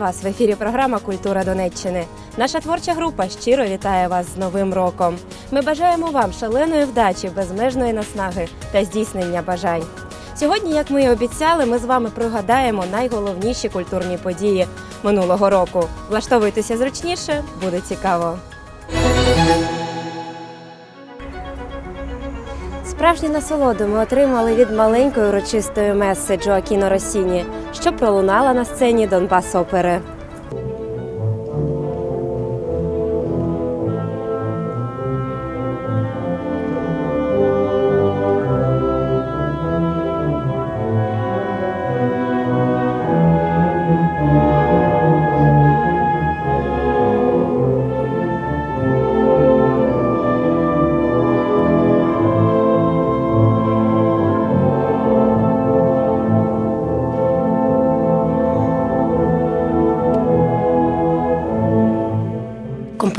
Вас в ефірі. Програма Культура Донеччини. Наша творча група щиро вітає вас з Новим роком. Ми бажаємо вам шаленої вдачі, безмежної наснаги та здійснення бажань. Сьогодні, як ми і обіцяли, ми з вами пригадаємо найголовніші культурні події минулого року. Влаштовуйтеся зручніше, буде цікаво. Справжню насолоду ми отримали від маленької урочистої меси Джоакіно Росіні, що пролунала на сцені Донбас Опери.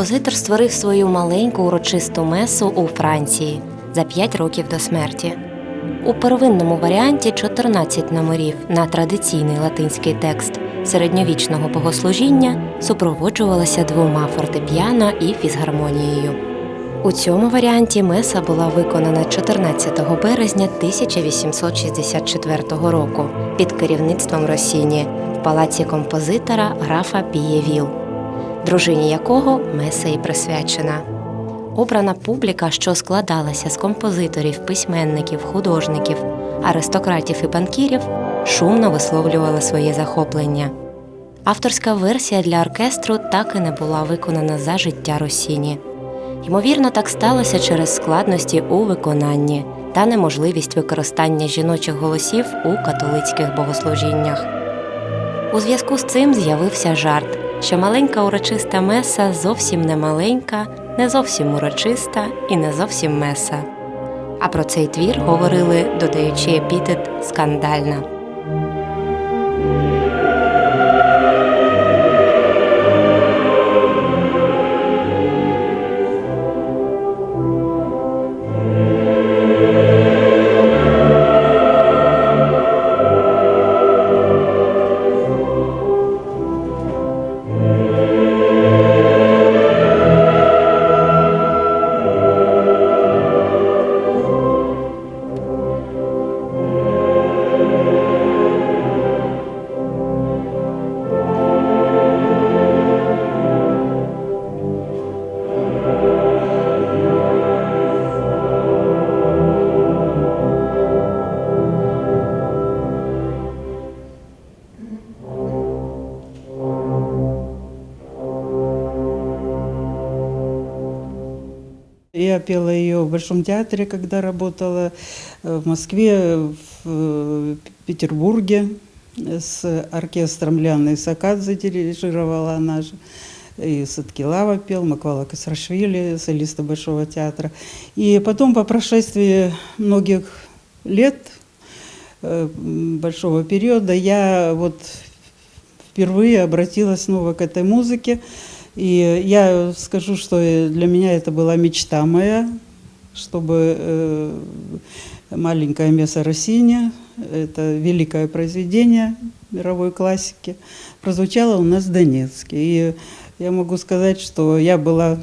Композитор створив свою маленьку урочисту месу у Франції за 5 років до смерті. У первинному варіанті 14 номерів на традиційний латинський текст середньовічного богослужіння супроводжувалася двома фортепіано і фізгармонією. У цьому варіанті меса була виконана 14 березня 1864 року під керівництвом Росіні в палаці композитора графа Пієвіл дружині якого меса і присвячена. Обрана публіка, що складалася з композиторів, письменників, художників, аристократів і банкірів, шумно висловлювала своє захоплення. Авторська версія для оркестру так і не була виконана за життя Росіні. Ймовірно, так сталося через складності у виконанні та неможливість використання жіночих голосів у католицьких богослужіннях. У зв'язку з цим з'явився жарт, що маленька урочиста меса зовсім не маленька, не зовсім урочиста і не зовсім меса. А про цей твір говорили, додаючи епітет скандальна. Я пела ее в Большом театре, когда работала э, в Москве, в э, Петербурге с оркестром Ляны Сакадзе дирижировала она же. И Садкилава пел, Маквала Касрашвили, солиста Большого театра. И потом, по прошествии многих лет, э, большого периода, я вот впервые обратилась снова к этой музыке. И я скажу, что для меня это была мечта моя, чтобы э, маленькая месса Россини, это великое произведение мировой классики, прозвучало у нас в Донецке. И я могу сказать, что я была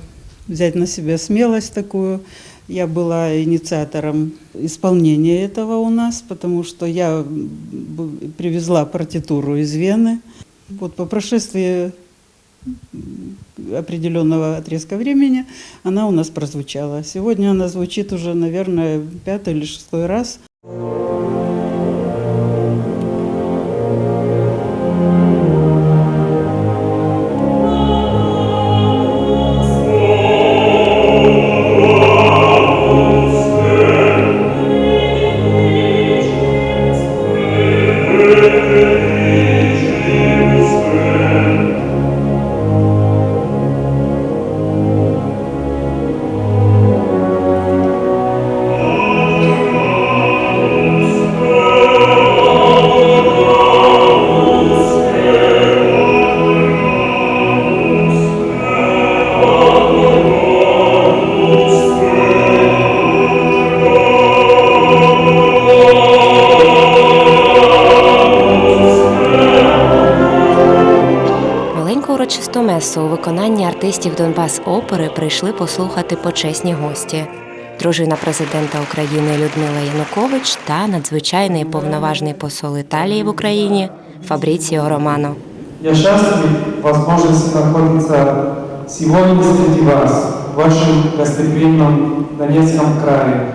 взять на себя смелость такую. Я была инициатором исполнения этого у нас, потому что я привезла партитуру из Вены. Вот по прошествии определенного отрезка времени она у нас прозвучала. Сегодня она звучит уже, наверное, пятый или шестой раз. Месу у виконанні артистів Донбас опери прийшли послухати почесні гості. Дружина президента України Людмила Янукович та надзвичайний повноважний посол Італії в Україні Фабріціо Романо. Я счастлив возможности находиться сегодня среди вас, в вашем гостеприимном Донецком крае.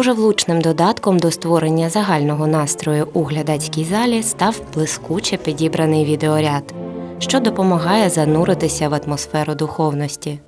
Дуже влучним додатком до створення загального настрою у глядацькій залі став блискуче підібраний відеоряд, що допомагає зануритися в атмосферу духовності.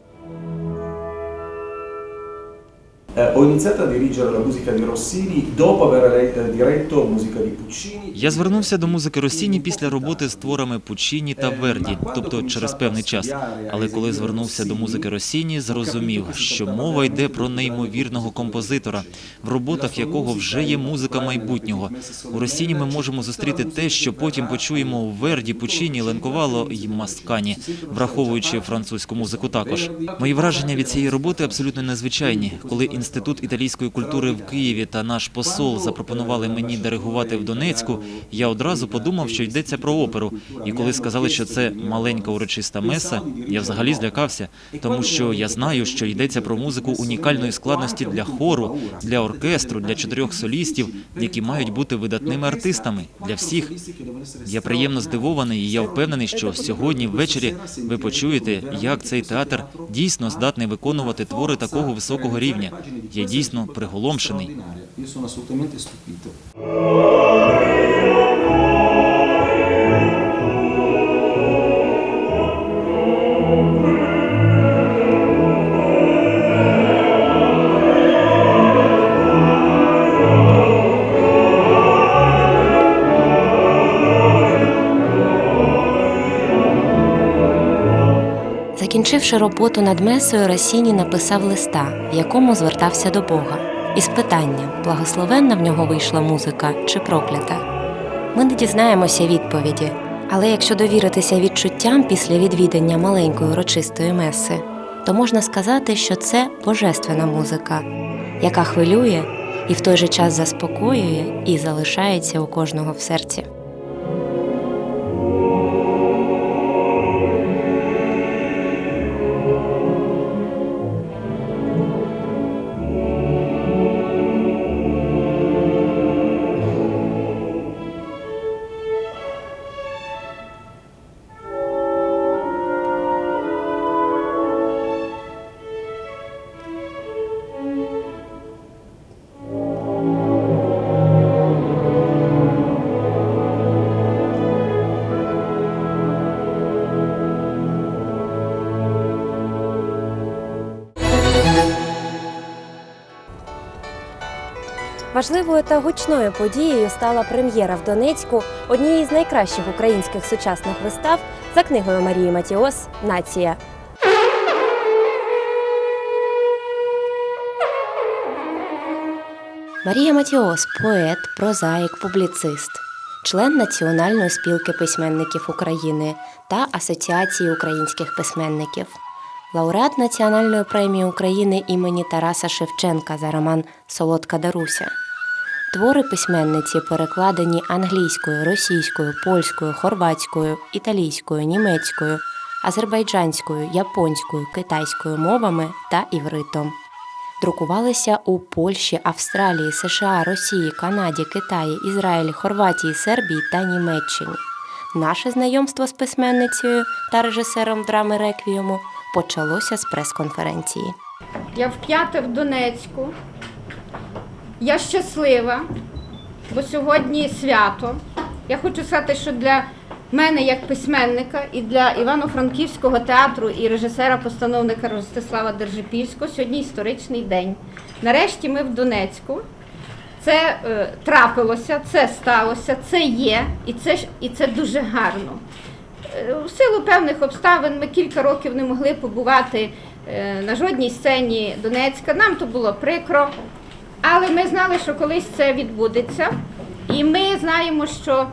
Ho iniziato a dirigere la musica di Rossini dopo aver diretto musica di Puccini. Я звернувся до музики Росіні після роботи з творами Пучіні та Верді, тобто через певний час. Але коли звернувся до музики Росіні, зрозумів, що мова йде про неймовірного композитора, в роботах якого вже є музика майбутнього. У Росіні ми можемо зустріти те, що потім почуємо у Верді, Пучіні, Ленковало і Маскані, враховуючи французьку музику також. Мої враження від цієї роботи абсолютно незвичайні. Коли інститут італійської культури в Києві та наш посол запропонували мені диригувати в Донецьку, я одразу подумав, що йдеться про оперу. І коли сказали, що це маленька урочиста меса, я взагалі злякався, тому що я знаю, що йдеться про музику унікальної складності для хору, для оркестру, для чотирьох солістів, які мають бути видатними артистами для всіх. Я приємно здивований, і я впевнений, що сьогодні ввечері ви почуєте, як цей театр дійсно здатний виконувати твори такого високого рівня. Я дійсно приголомшений. Закінчивши роботу над месою, Росіні написав листа, в якому звертався до Бога, із питанням, благословенна в нього вийшла музика чи проклята. Ми не дізнаємося відповіді, але якщо довіритися відчуттям після відвідання маленької урочистої меси, то можна сказати, що це божественна музика, яка хвилює і в той же час заспокоює і залишається у кожного в серці. Важливою та гучною подією стала прем'єра в Донецьку однієї з найкращих українських сучасних вистав за книгою Марії Матіос Нація. Марія Матіос поет, прозаїк, публіцист, член Національної спілки письменників України та Асоціації українських письменників, лауреат Національної премії України імені Тараса Шевченка за роман Солодка Даруся. Твори письменниці перекладені англійською, російською, польською, хорватською, італійською, німецькою, азербайджанською, японською, китайською мовами та івритом. Друкувалися у Польщі, Австралії, США, Росії, Канаді, Китаї, Ізраїлі, Хорватії, Сербії та Німеччині. Наше знайомство з письменницею та режисером драми Реквієму почалося з прес-конференції. Я вп'ята в Донецьку. Я щаслива, бо сьогодні свято. Я хочу сказати, що для мене, як письменника, і для Івано-Франківського театру і режисера-постановника Ростислава Держипільського сьогодні історичний день. Нарешті ми в Донецьку. Це е, трапилося, це сталося, це є, і це, і це дуже гарно. Е, В силу певних обставин ми кілька років не могли побувати е, на жодній сцені Донецька. Нам то було прикро, але ми знали, що колись це відбудеться. І ми знаємо, що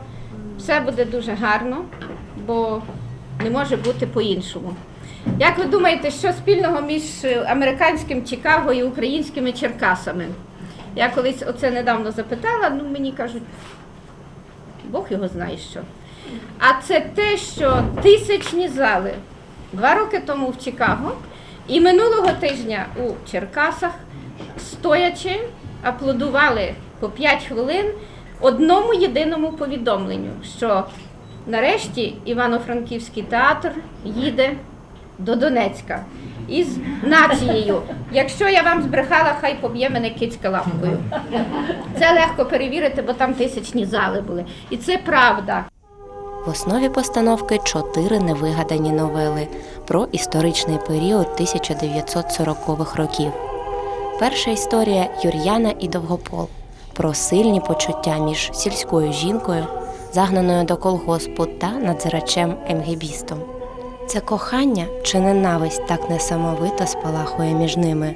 все буде дуже гарно, бо не може бути по-іншому. Як ви думаєте, що спільного між американським Чикаго і українськими Черкасами? Я колись оце недавно запитала, ну мені кажуть, Бог його знає що. А це те, що тисячні зали два роки тому в Чикаго і минулого тижня у Черкасах, стоячи, аплодували по 5 хвилин одному єдиному повідомленню, що нарешті Івано-Франківський театр їде до Донецька із нацією. Якщо я вам збрехала, хай поб'є мене кицька лапкою. Це легко перевірити, бо там тисячні зали були. І це правда. В основі постановки чотири невигадані новели про історичний період 1940-х років. Перша історія Юр'яна і Довгопол про сильні почуття між сільською жінкою, загнаною до колгоспу та надзирачем емгебістом. Це кохання чи ненависть так несамовито спалахує між ними.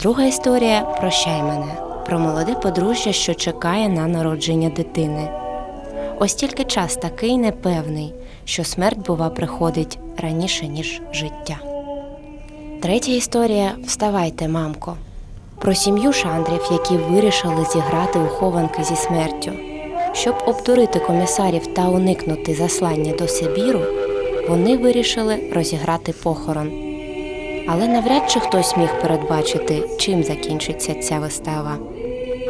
Друга історія Прощай мене про молоде подружжя, що чекає на народження дитини. Ось тільки час такий непевний, що смерть, бува, приходить раніше, ніж життя. Третя історія Вставайте, мамко. Про сім'ю шандрів, які вирішили зіграти у хованки зі смертю. Щоб обдурити комісарів та уникнути заслання до Сибіру, вони вирішили розіграти похорон. Але навряд чи хтось міг передбачити, чим закінчиться ця вистава.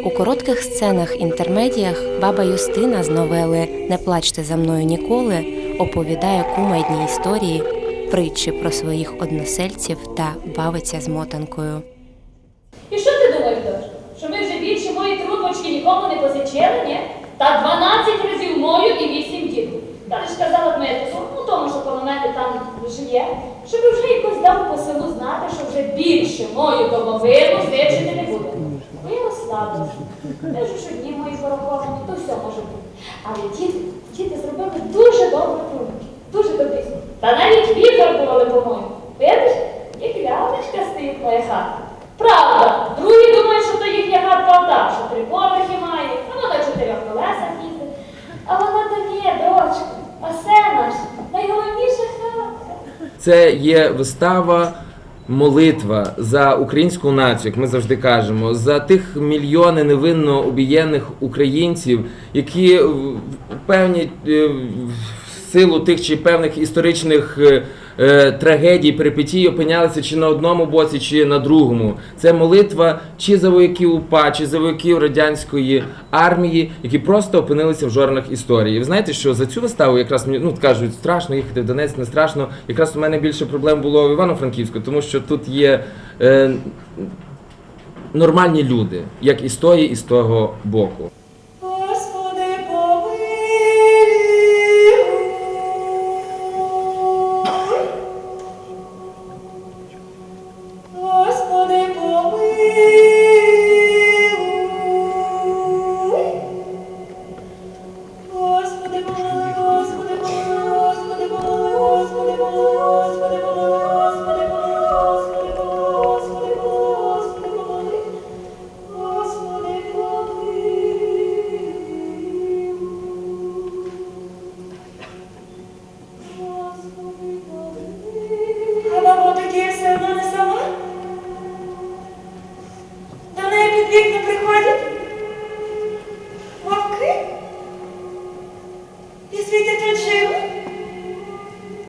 У коротких сценах інтермедіях баба Юстина з новели Не плачте за мною ніколи оповідає кумедні історії, притчі про своїх односельців та бавиться з мотанкою. І що ти думаєш, дочко? Що ми вже більше мої трубочки нікому не позичили, ні? Та 12 разів мою і 8 діду. Та ж казала Дмитру, ну тому, що коло там живе, щоб вже якось дав по селу знати, що вже більше мою домовину зичити не буде. Бо я розслабилася. Те ж що дні мої пораховані, то все може бути. Але діти, діти зробили дуже добрі трубки. Дуже добрі. Та навіть вифарбували, по-моєму. Видиш, як лялечка стоїть моя хата. Правда, другі думають, що то їхня хатка ота, що три поверхи має, а вона на чотирьох колесах їздить. А дочка, а це наш найголовніше Це є вистава. Молитва за українську націю, як ми завжди кажемо, за тих мільйони невинно обієнних українців, які в певні е, в силу тих чи певних історичних е, трагедій, перипетій опинялися чи на одному боці, чи на другому. Це молитва чи за вояків УПА, чи за вояків радянської армії, які просто опинилися в жорнах історії. Ви знаєте, що за цю виставу якраз мені ну кажуть, страшно їхати в Донецьк, не страшно. Якраз у мене більше проблем було в Івано-Франківську, тому що тут є. Е, Нормальні люди, як і з тої, і з того боку.